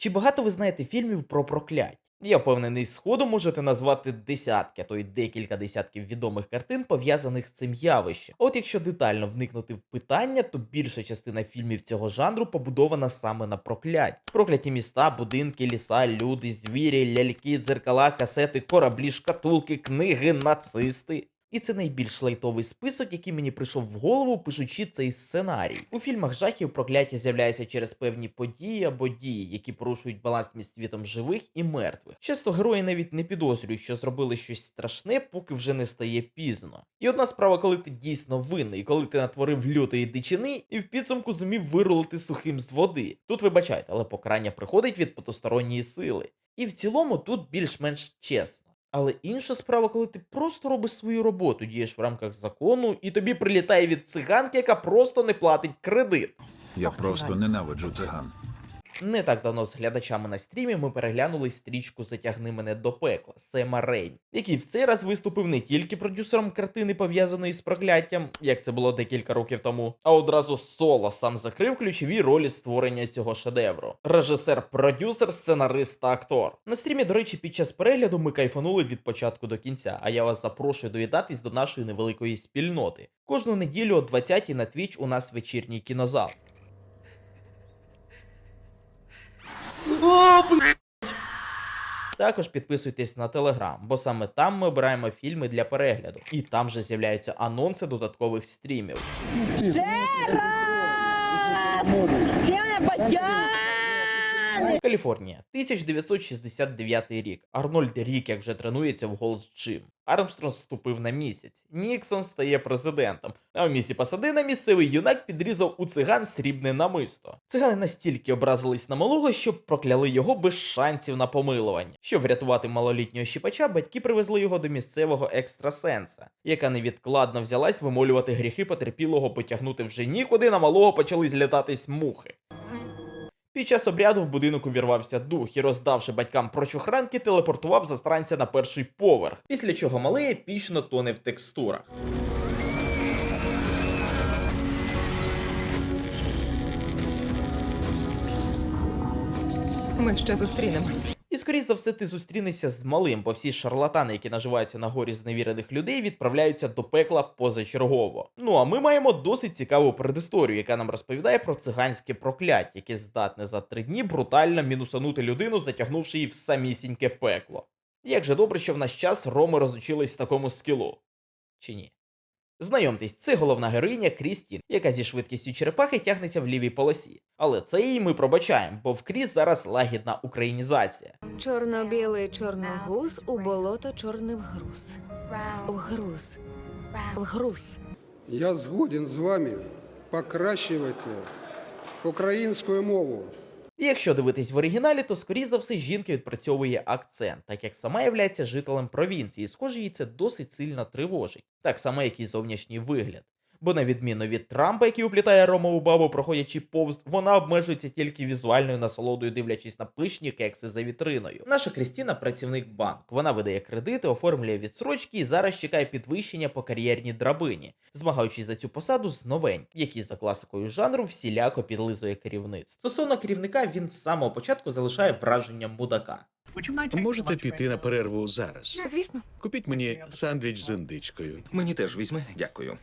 Чи багато ви знаєте фільмів про проклять? Я впевнений, сходу можете назвати десятки, а то й декілька десятків відомих картин, пов'язаних з цим явищем. От якщо детально вникнути в питання, то більша частина фільмів цього жанру побудована саме на проклять. Прокляті міста, будинки, ліса, люди, звірі, ляльки, дзеркала, касети, кораблі, шкатулки, книги, нацисти. І це найбільш лайтовий список, який мені прийшов в голову, пишучи цей сценарій. У фільмах жахів прокляття з'являється через певні події або дії, які порушують баланс між світом живих і мертвих. Часто герої навіть не підозрюють, що зробили щось страшне, поки вже не стає пізно. І одна справа, коли ти дійсно винний, коли ти натворив лютої дичини і в підсумку зумів вирулити сухим з води. Тут вибачайте, але покарання приходить від потусторонньої сили. І в цілому тут більш-менш чесно. Але інша справа, коли ти просто робиш свою роботу, дієш в рамках закону, і тобі прилітає від циганки, яка просто не платить кредит. Я просто ненавиджу циган. Не так давно з глядачами на стрімі ми переглянули стрічку Затягни мене до пекла Сема Рейм, який в цей раз виступив не тільки продюсером картини, пов'язаної з прокляттям, як це було декілька років тому, а одразу соло сам закрив ключові ролі створення цього шедевру: режисер, продюсер, сценарист та актор. На стрімі, до речі, під час перегляду ми кайфанули від початку до кінця. А я вас запрошую доєднатись до нашої невеликої спільноти. Кожну неділю о 20 на Twitch у нас вечірній кінозал. О! Також підписуйтесь на телеграм, бо саме там ми обираємо фільми для перегляду, і там же з'являються анонси додаткових стрімів. Ще раз! Ти мене! Каліфорнія, 1969 рік. Арнольд Рік як вже тренується в Голдс Джим. Армстронг вступив на місяць. Ніксон стає президентом. А в місті Пасадина місцевий юнак підрізав у циган срібне намисто. Цигани настільки образились на малого, що прокляли його без шансів на помилування. Щоб врятувати малолітнього щіпача, батьки привезли його до місцевого екстрасенса, яка невідкладно взялась вимолювати гріхи потерпілого, потягнути вже нікуди на малого почали злітатись мухи. Під час обряду в будинок увірвався дух і, роздавши батькам прочухранки, телепортував застранця на перший поверх, після чого малий епічно тоне в текстурах. Ми ще зустрінемось. І скоріш за все ти зустрінешся з малим, бо всі шарлатани, які наживаються на горі зневірених людей, відправляються до пекла позачергово. Ну а ми маємо досить цікаву предісторію, яка нам розповідає про циганське прокляття, яке здатне за три дні брутально мінусанути людину, затягнувши її в самісіньке пекло. Як же добре, що в наш час роми розучились такому скілу. Чи ні? Знайомтесь, це головна героїня Крістін, яка зі швидкістю черепахи тягнеться в лівій полосі. Але це її ми пробачаємо, бо в Кріс зараз лагідна українізація. Чорно-білий чорногуз у болото чорний вгруз. Вгруз. Вгруз. Я згоден з вами покращувати українську мову. Якщо дивитись в оригіналі, то скоріш за все жінка відпрацьовує акцент, так як сама являється жителем провінції, схоже, її це досить сильно тривожить, так само як і зовнішній вигляд. Бо на відміну від Трампа, який уплітає Ромову бабу, проходячи повз, вона обмежується тільки візуальною насолодою, дивлячись на пишні кекси за вітриною. Наша Крістіна працівник банку. Вона видає кредити, оформлює відсрочки і зараз чекає підвищення по кар'єрній драбині, змагаючись за цю посаду з новень, який за класикою жанру всіляко підлизує керівництво. Стосовно керівника, він з самого початку залишає враження мудака. Можете піти на перерву зараз. Звісно. Купіть мені сандвіч з індичкою. Мені теж візьми, дякую.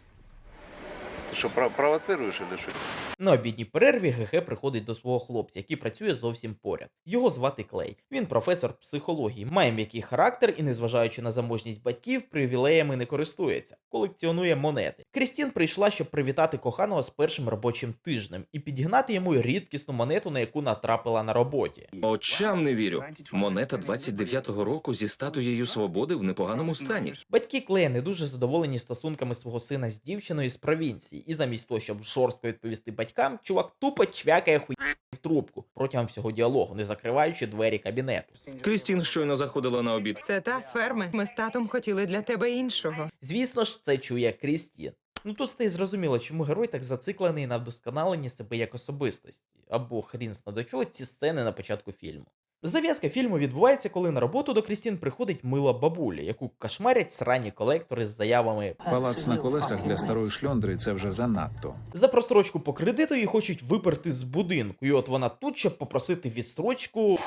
Ти що, пров- провоцируєш или що? На обідній перерві ГГ приходить до свого хлопця, який працює зовсім поряд. Його звати Клей. Він професор психології, має м'який характер і, незважаючи на заможність батьків, привілеями не користується, колекціонує монети. Крістін прийшла, щоб привітати коханого з першим робочим тижнем і підігнати йому рідкісну монету, на яку натрапила на роботі. Очам не вірю. Монета 29-го року зі статуєю свободи в непоганому стані. Батьки Клея не дуже задоволені стосунками свого сина з дівчиною з провінції, і замість того, щоб жорстко відповісти батькам, чувак тупо чвякає хуй в трубку протягом всього діалогу, не закриваючи двері кабінету. Крістін щойно заходила на обід. Це та з ферми. Ми з татом хотіли для тебе іншого. Звісно ж, це чує Крістін. Ну тут стає зрозуміло, чому герой так зациклений на вдосконаленні себе як особистості, або хрін зна до чого ці сцени на початку фільму. Зав'язка фільму відбувається, коли на роботу до Крістін приходить мила бабуля, яку кошмарять срані колектори з заявами Палац на колесах для старої шльондри це вже занадто. За прострочку по кредиту її хочуть виперти з будинку, і от вона тут, щоб попросити відстрочку.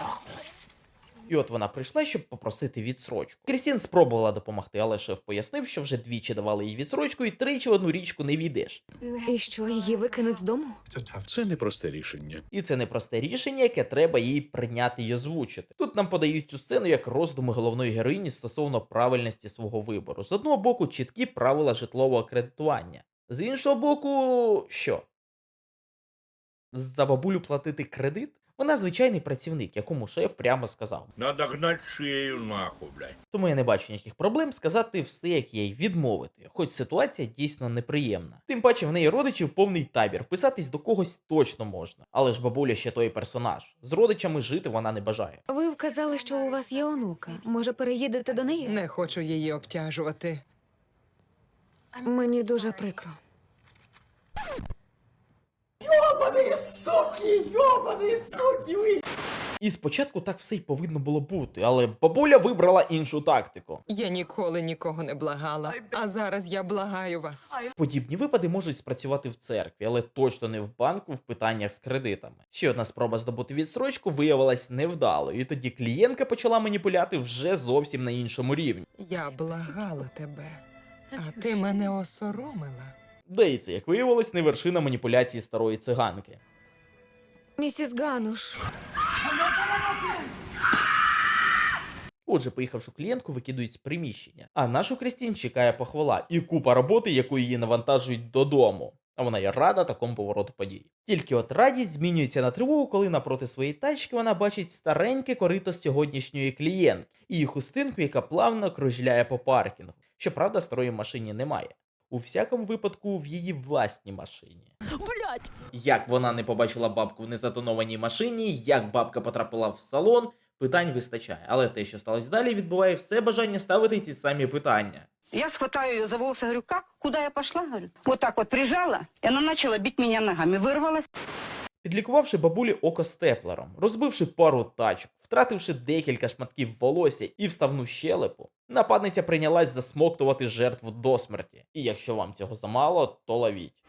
І от вона прийшла, щоб попросити відсрочку. Крістін спробувала допомогти, але шеф пояснив, що вже двічі давали їй відсрочку, і тричі в одну річку не війдеш. І що, її викинуть з дому? Це непросте рішення. І це непросте рішення, яке треба їй прийняти і озвучити. Тут нам подають цю сцену як роздуми головної героїні стосовно правильності свого вибору. З одного боку, чіткі правила житлового кредитування. З іншого боку, що? За бабулю платити кредит? Вона звичайний працівник, якому шеф прямо сказав. Надо гнать шею нахуй, блядь. Тому я не бачу ніяких проблем сказати все, як є, відмовити, хоч ситуація дійсно неприємна. Тим паче в неї родичів повний табір, вписатись до когось точно можна. Але ж бабуля ще той персонаж. З родичами жити вона не бажає. Ви вказали, що у вас є онука. Може, переїдете до неї? Не хочу її обтяжувати. Мені дуже прикро. І спочатку так все й повинно було бути, але бабуля вибрала іншу тактику. Я ніколи нікого не благала. А зараз я благаю вас. Подібні випади можуть спрацювати в церкві, але точно не в банку в питаннях з кредитами. Ще одна спроба здобути відстрочку виявилась невдалою, і тоді клієнтка почала маніпуляти вже зовсім на іншому рівні. Я благала тебе, а ти мене осоромила. Де і це, як виявилось, не вершина маніпуляції старої циганки. Місіс Гануш. Отже, поїхавши клієнтку, викидують з приміщення. А нашу Крістін чекає похвала і купа роботи, яку її навантажують додому. А вона є рада такому повороту подій. Тільки от радість змінюється на тривогу, коли напроти своєї тачки вона бачить стареньке корито сьогоднішньої клієнтки і її хустинку, яка плавно кружляє по паркінгу. Щоправда, старої машині немає. У всякому випадку в її власній машині. Блять! Як вона не побачила бабку в незатонованій машині, як бабка потрапила в салон, питань вистачає. Але те, що сталося далі, відбуває все бажання ставити ті самі питання. Я схватаю ее за волосы, говорю, как? Куда я пошла? Говорю. Вот так вот прижала, и она начала бить меня ногами. Вырвалась. Підлікувавши бабулі око степлером, розбивши пару тачок, втративши декілька шматків волосся і вставну щелепу, нападниця прийнялась засмоктувати жертву до смерті. І якщо вам цього замало, то ловіть.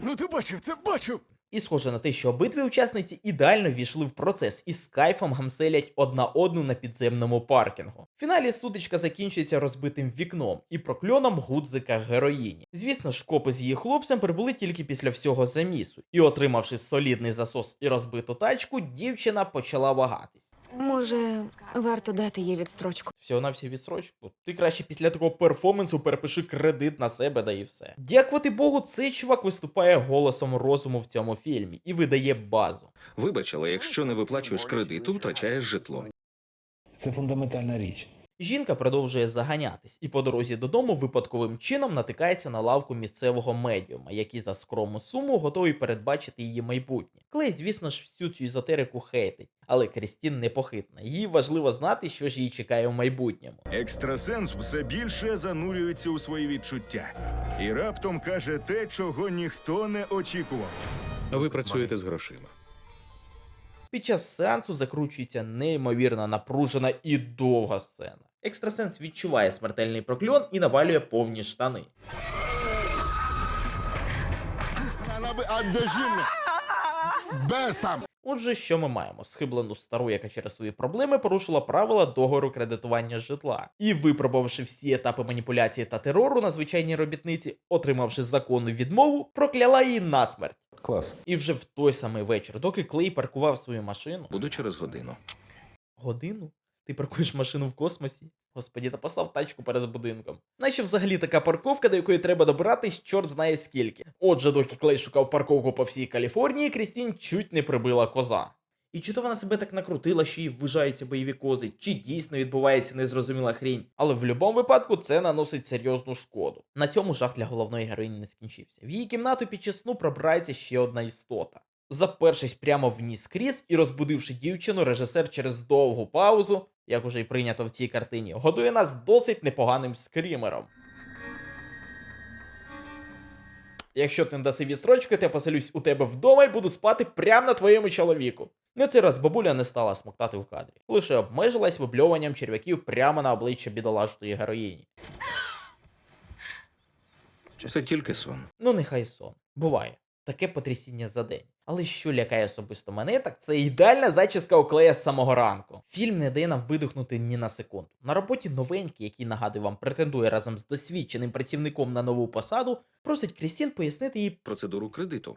Ну ти бачив, це бачив. І схоже на те, що обидві учасниці ідеально війшли в процес і з кайфом гамселять одна одну на підземному паркінгу. В фіналі сутичка закінчується розбитим вікном і прокльоном гудзика героїні. Звісно ж, копи з її хлопцем прибули тільки після всього замісу, і, отримавши солідний засос і розбиту тачку, дівчина почала вагатись. Може, варто дати їй відстрочку. Всього на всі відстрочку. Ти краще після такого перформансу перепиши кредит на себе, да і все. Дякувати Богу, цей чувак виступає голосом розуму в цьому фільмі і видає базу. Вибач, але якщо не виплачуєш кредиту, втрачаєш житло. Це фундаментальна річ. Жінка продовжує заганятись і по дорозі додому випадковим чином натикається на лавку місцевого медіума, який за скромну суму готовий передбачити її майбутнє. Клей, звісно ж, всю цю ізотерику хейтить, але Крістін непохитна. Їй важливо знати, що ж її чекає в майбутньому. Екстрасенс все більше занурюється у свої відчуття і раптом каже те, чого ніхто не очікував. Ви працюєте з грошима. Під час сеансу закручується неймовірно напружена і довга сцена. Екстрасенс відчуває смертельний прокльон і навалює повні штани. Отже, що ми маємо? Схиблену стару, яка через свої проблеми порушила правила договору кредитування житла. І випробувавши всі етапи маніпуляції та терору на звичайній робітниці, отримавши законну відмову, прокляла її насмерть. Клас. І вже в той самий вечір, доки Клей паркував свою машину, Буду через годину. Годину? Ти паркуєш машину в космосі? Господі, та постав тачку перед будинком. Наче взагалі така парковка, до якої треба добиратись, чорт знає скільки. Отже, доки Клей шукав парковку по всій Каліфорнії, Крістін чуть не прибила коза. І чи то вона себе так накрутила, що їй ввижаються бойові кози, чи дійсно відбувається незрозуміла хрінь. Але в будь-якому випадку це наносить серйозну шкоду. На цьому жах для головної героїні не скінчився. В її кімнату під сну пробирається ще одна істота. Запершись прямо в ніс кріс і розбудивши дівчину, режисер через довгу паузу, як уже й прийнято в цій картині, годує нас досить непоганим скрімером. Якщо ти не даси відстрочку, то я поселюсь у тебе вдома і буду спати прямо на твоєму чоловіку. На цей раз бабуля не стала смоктати в кадрі, лише обмежилась вибльовуванням черв'яків прямо на обличчя бідолашної героїні. Це тільки сон. Ну, нехай сон. Буває. Таке потрясіння за день. Але що лякає особисто мене, так це ідеальна зачіска у клея з самого ранку. Фільм не дає нам видихнути ні на секунду. На роботі новенький, який нагадую вам, претендує разом з досвідченим працівником на нову посаду, просить Крістін пояснити їй. Процедуру кредиту.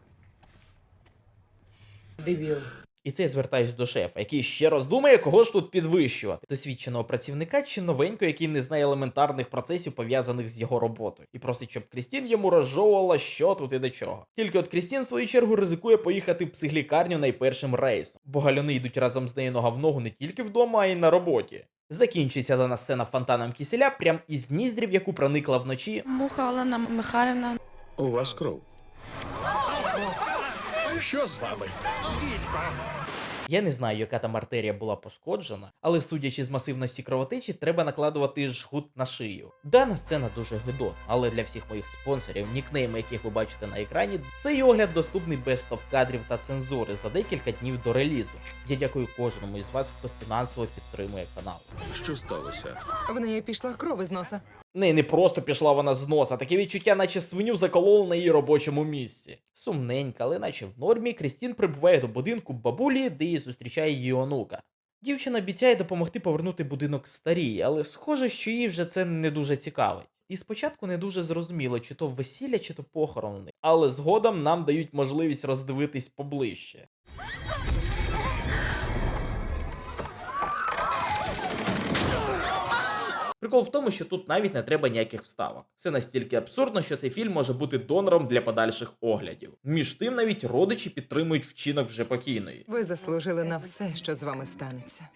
І це я звертаюсь до шефа, який ще раз думає, кого ж тут підвищувати: досвідченого працівника чи новенького, який не знає елементарних процесів, пов'язаних з його роботою, і просить, щоб Крістін йому розжовувала, що тут і до чого. Тільки от Крістін, в свою чергу, ризикує поїхати в психлікарню найпершим рейсом, бо галюни йдуть разом з нею нога в ногу не тільки вдома, а й на роботі. Закінчується дана сцена фонтаном киселя прям із ніздрів, яку проникла вночі. Муха Олена Михайлівна. У вас кров. Що з вами? Я не знаю, яка там артерія була пошкоджена, але судячи з масивності кровотечі, треба накладувати жгут на шию. Дана сцена дуже гидотна, але для всіх моїх спонсорів, нікнейми яких ви бачите на екрані, цей огляд доступний без стоп-кадрів та цензури за декілька днів до релізу. Я дякую кожному із вас, хто фінансово підтримує канал. Що сталося? В неї пішла кров із носа. Не, не просто пішла вона з носа, таке відчуття, наче свиню закололи на її робочому місці. Сумненька, але наче в нормі, Крістін прибуває до будинку бабулі, де її зустрічає її онука. Дівчина обіцяє допомогти повернути будинок старій, але схоже, що їй вже це не дуже цікавить. І спочатку не дуже зрозуміло, чи то весілля, чи то похорони, але згодом нам дають можливість роздивитись поближче. Прикол в тому, що тут навіть не треба ніяких вставок. Все настільки абсурдно, що цей фільм може бути донором для подальших оглядів. Між тим, навіть родичі підтримують вчинок вже покійної. Ви заслужили на все, що з вами станеться.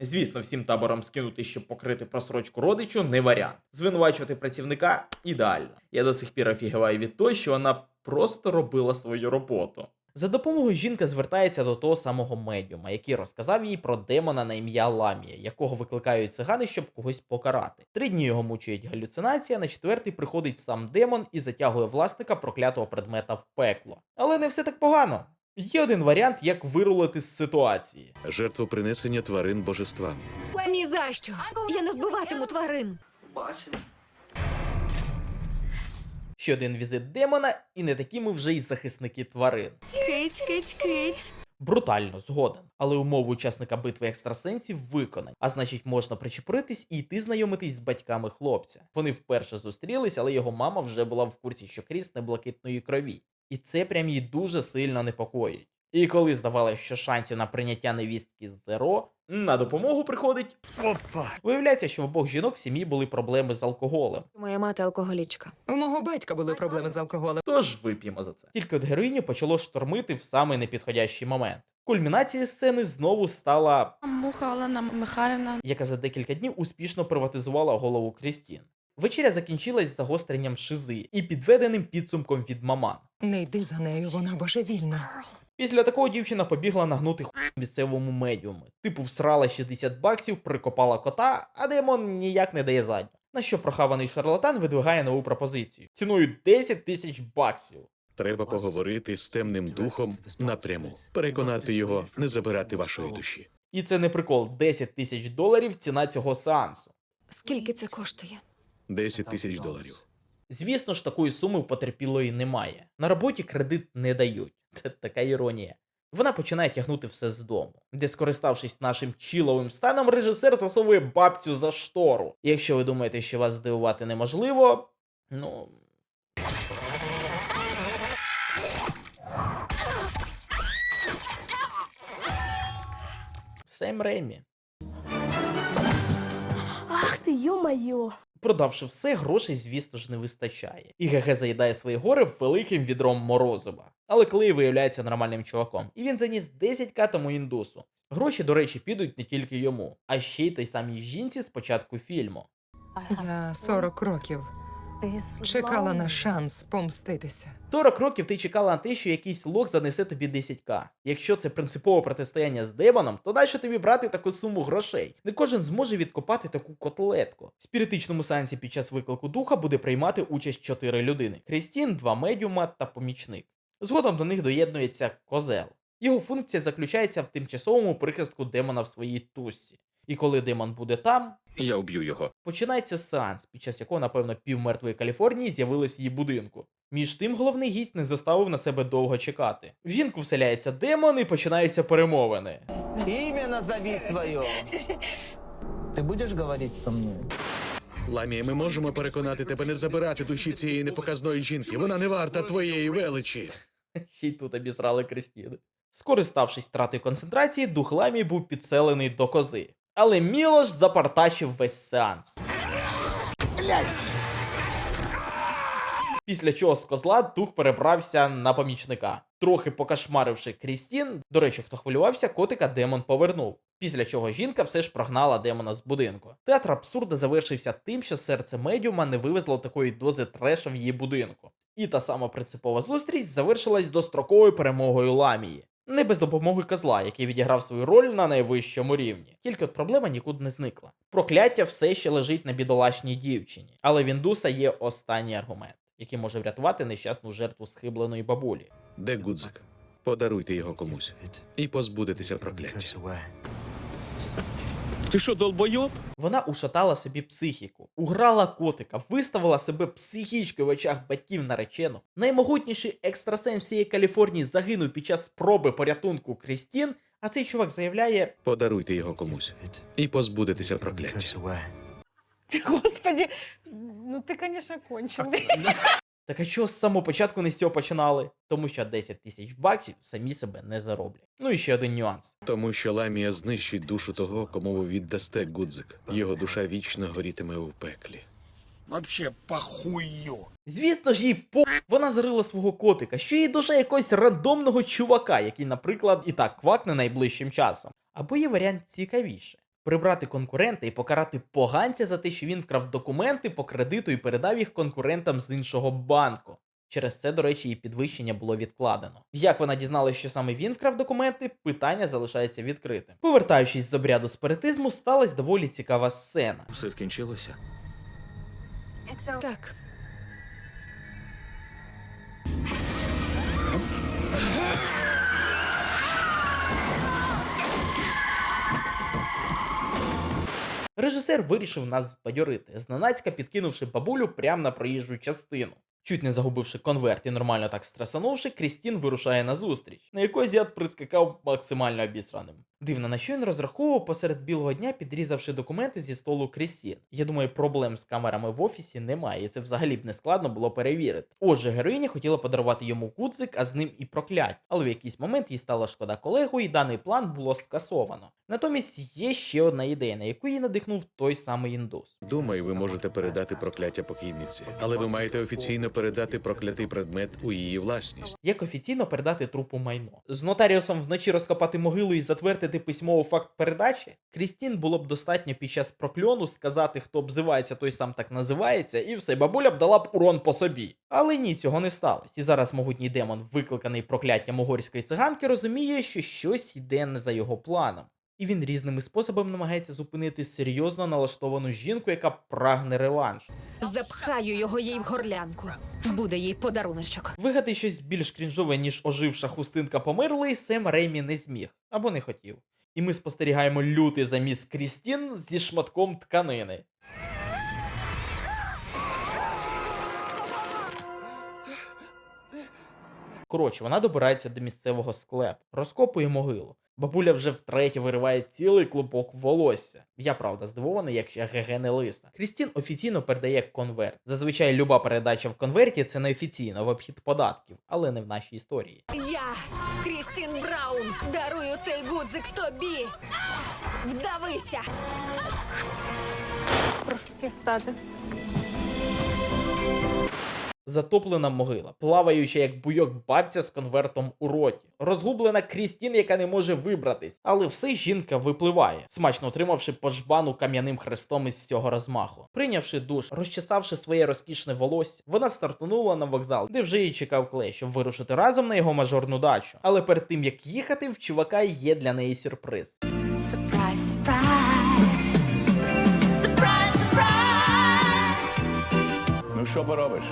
Звісно, всім таборам скинути, щоб покрити просрочку родичу, не варіант. Звинувачувати працівника ідеально. Я до цих пір офігіваю від того, що вона просто робила свою роботу. За допомогою жінка звертається до того самого медіума, який розказав їй про демона на ім'я Ламія, якого викликають цигани, щоб когось покарати. Три дні його мучують галюцинація, на четвертий приходить сам демон і затягує власника проклятого предмета в пекло. Але не все так погано. Є один варіант, як вирулити з ситуації. Жертвопринесення тварин божествам. Ні за що. Я не вбиватиму тварин. Ще один візит демона, і не такі ми вже й захисники тварин. Киць, киць, киць. Брутально згоден, але умови учасника битви екстрасенсів виконані, а значить можна причепуритись і йти знайомитись з батьками хлопця. Вони вперше зустрілись, але його мама вже була в курсі, що Кріс не блакитної крові, і це прям її дуже сильно непокоїть. І коли здавалося, що шансів на прийняття невістки зеро, на допомогу приходить. Виявляється, що в обох жінок в сім'ї були проблеми з алкоголем. Моя мати алкоголічка. У мого батька були проблеми з алкоголем. Тож вип'ємо за це. Тільки от героїню почало штормити в самий непідходящий момент. Кульмінацією сцени знову стала Муха Олена Михайлівна. яка за декілька днів успішно приватизувала голову Крістін. Вечеря закінчилась загостренням шизи і підведеним підсумком від маман. Не йди за нею, вона божевільна. Після такого дівчина побігла нагнути хуй місцевому медіуму. Типу всрала 60 баксів, прикопала кота, а демон ніяк не дає задню. На що прохаваний шарлатан видвигає нову пропозицію ціною 10 тисяч баксів. Треба поговорити з темним духом напряму, переконати його не забирати вашої душі. І це не прикол, 10 тисяч доларів ціна цього сеансу. Скільки це коштує? 10 тисяч доларів. Звісно ж, такої суми в потерпілої немає. На роботі кредит не дають. Та- Така іронія. Вона починає тягнути все з дому, де, скориставшись нашим чіловим станом, режисер засовує бабцю за штору. І якщо ви думаєте, що вас здивувати неможливо, ну. Сем Ремі. Ах ты, ё-моё. Продавши все, грошей, звісно ж, не вистачає. І ГГ заїдає свої гори великим відром морозива. Але Клей виявляється нормальним чуваком, і він заніс 10к тому індусу. Гроші, до речі, підуть не тільки йому, а ще й той самій жінці з початку фільму. Я 40 років Чекала на шанс помститися. 40 років ти чекала на те, що якийсь лох занесе тобі 10к. Якщо це принципове протистояння з демоном, то нащо тобі брати таку суму грошей? Не кожен зможе відкопати таку котлетку. В спіритичному сеансі під час виклику духа буде приймати участь 4 людини: Крістін, два медіума та помічник. Згодом до них доєднується козел. Його функція заключається в тимчасовому прихистку демона в своїй тусі. І коли демон буде там, Я вб'ю його. Починається сеанс, під час якого, напевно, півмертвої Каліфорнії з'явилось в її будинку. Між тим, головний гість не заставив на себе довго чекати. В жінку вселяється демон і починаються перемовини. Имя назови свое. Ты будешь говорить со мной? Ламія, ми можемо переконати тебе не забирати душі цієї непоказної жінки. Вона не варта твоєї величі. Ще й тут обісрали Кристіни. Скориставшись втратою концентрації, дух Ламії був підселений до кози. Але Мілош запартачив весь сеанс. Після чого з козла дух перебрався на помічника. Трохи покашмаривши Крістін, до речі, хто хвилювався, котика демон повернув. Після чого жінка все ж прогнала демона з будинку. Театр абсурда завершився тим, що серце медіума не вивезло такої дози треша в її будинку. І та сама принципова зустріч завершилась достроковою перемогою Ламії. Не без допомоги козла, який відіграв свою роль на найвищому рівні. Тільки от проблема нікуди не зникла. Прокляття все ще лежить на бідолашній дівчині, але Віндуса є останній аргумент, який може врятувати нещасну жертву схибленої бабулі. Де Гудзик? Подаруйте його комусь і позбудетеся прокляття. Ты что, долбоёб? Вона ушатала собі психіку, уграла котика, виставила себе психічкою в очах батьків нареченого. Наймогутніший екстрасенс всієї Каліфорнії загинув під час спроби порятунку Крістін, а цей чувак заявляє: Подаруйте його комусь і позбудетеся прокляття. Господи, ну ты, конечно, конченый. Так а чого з самого початку не з цього починали? Тому що 10 тисяч баксів самі себе не зароблять. Ну і ще один нюанс. Тому що Ламія знищить душу того, кому ви віддасте Гудзик. Його душа вічно горітиме у пеклі. Вообще похую. Звісно ж, їй по вона зарила свого котика, що їй душа якогось рандомного чувака, який, наприклад, і так квакне найближчим часом. Або є варіант цікавіше. Прибрати конкурента і покарати поганця за те, що він вкрав документи по кредиту і передав їх конкурентам з іншого банку. Через це, до речі, її підвищення було відкладено. Як вона дізналася, що саме він вкрав документи, питання залишається відкритим. Повертаючись з обряду спиритизму, сталася доволі цікава сцена. Все скінчилося. Так, Режисер вирішив нас збадьорити, зненацька підкинувши бабулю прямо на проїжджу частину. Чуть не загубивши конверт і нормально так стресанувши, Крістін вирушає на зустріч, на якої зят прискакав максимально обісраним. Дивно, на що він розраховував посеред білого дня, підрізавши документи зі столу Крістін. Я думаю, проблем з камерами в офісі немає, і це взагалі б не складно було перевірити. Отже, героїня хотіла подарувати йому гудзик, а з ним і проклять, але в якийсь момент їй стало шкода колегу, і даний план було скасовано. Натомість є ще одна ідея, на яку її надихнув той самий індус. Думаю, ви можете передати прокляття покійниці, але ви маєте офіційно передати проклятий предмет у її власність. Як офіційно передати трупу майно? З нотаріусом вночі розкопати могилу і затвердити письмово факт передачі? Крістін було б достатньо під час прокльону сказати, хто обзивається, той сам так називається, і все, бабуля б дала б урон по собі. Але ні, цього не сталося. І зараз могутній демон, викликаний прокляттям угорської циганки, розуміє, що щось йде не за його планом. І він різними способами намагається зупинити серйозно налаштовану жінку, яка прагне реваншу. запхаю його їй в горлянку. Буде їй подаруночок. Вигадати щось більш крінжове, ніж оживша хустинка померлої, Сем Реймі не зміг або не хотів. І ми спостерігаємо лютий заміс Крістін зі шматком тканини. Коротше, вона добирається до місцевого склепу, розкопує могилу. Бабуля вже втретє вириває цілий клубок волосся. Я правда здивований, якщо ГГ не лиса. Крістін офіційно передає конверт. Зазвичай люба передача в конверті це неофіційно в обхід податків, але не в нашій історії. Я, Крістін Браун, дарую цей гудзик тобі. Вдавися! Прошу всіх стати. Затоплена могила, плаваюча як буйок бабця з конвертом у роті, розгублена Крістін, яка не може вибратись, але все жінка випливає, смачно отримавши по жбану кам'яним хрестом із цього розмаху. Прийнявши душ, розчесавши своє розкішне волосся, вона стартанула на вокзал, де вже її чекав клей, щоб вирушити разом на його мажорну дачу. Але перед тим як їхати, в чувака є для неї сюрприз. Ну що поробиш?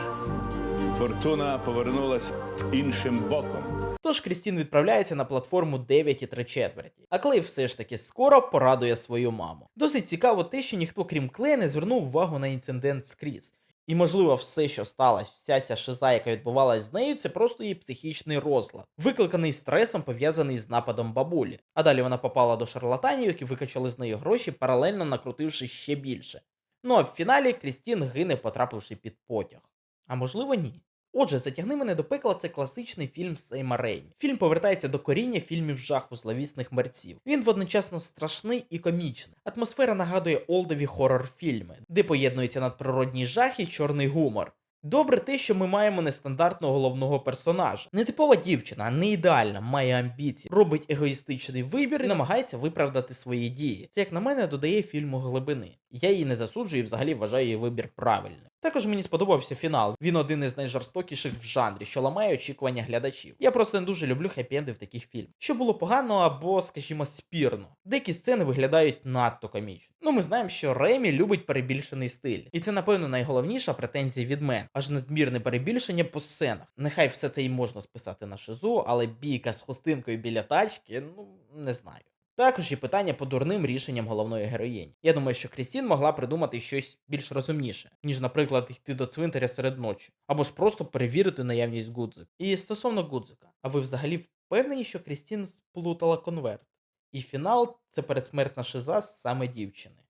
Фортуна повернулась іншим боком. Тож Крістін відправляється на платформу 9 і 3 четверті. А Клей все ж таки скоро порадує свою маму. Досить цікаво те, що ніхто крім Клея не звернув увагу на інцидент з Кріс. І, можливо, все, що сталося, вся ця шиза, яка відбувалась з нею, це просто її психічний розлад, викликаний стресом, пов'язаний з нападом бабулі. А далі вона попала до шарлатанів, які викачали з неї гроші, паралельно накрутивши ще більше. Ну а в фіналі Крістін гине, потрапивши під потяг. А можливо, ні. Отже, затягни мене до пекла це класичний фільм Сейма Реймі. Фільм повертається до коріння фільмів жаху зловісних мерців. Він водночасно страшний і комічний. Атмосфера нагадує олдові хорор фільми, де поєднується надприродній жах і чорний гумор. Добре те, що ми маємо нестандартного головного персонажа. Нетипова дівчина, не ідеальна, має амбіції, робить егоїстичний вибір і намагається виправдати свої дії. Це, як на мене, додає фільму глибини. Я її не засуджую і взагалі вважаю її вибір правильним. Також мені сподобався фінал. Він один із найжорстокіших в жанрі, що ламає очікування глядачів. Я просто не дуже люблю хеппі-енди в таких фільмах. Що було погано або, скажімо, спірно. Деякі сцени виглядають надто комічно. Ну, ми знаємо, що Ремі любить перебільшений стиль. І це, напевно, найголовніша претензія від мене. Аж надмірне перебільшення по сценах. Нехай все це і можна списати на шизу, але бійка з хустинкою біля тачки, ну не знаю. Також і питання по дурним рішенням головної героїні. Я думаю, що Крістін могла придумати щось більш розумніше, ніж, наприклад, йти до цвинтаря серед ночі, або ж просто перевірити наявність Гудзика. І стосовно гудзика, а ви взагалі впевнені, що Крістін сплутала конверт? І фінал це передсмертна шиза саме дівчини.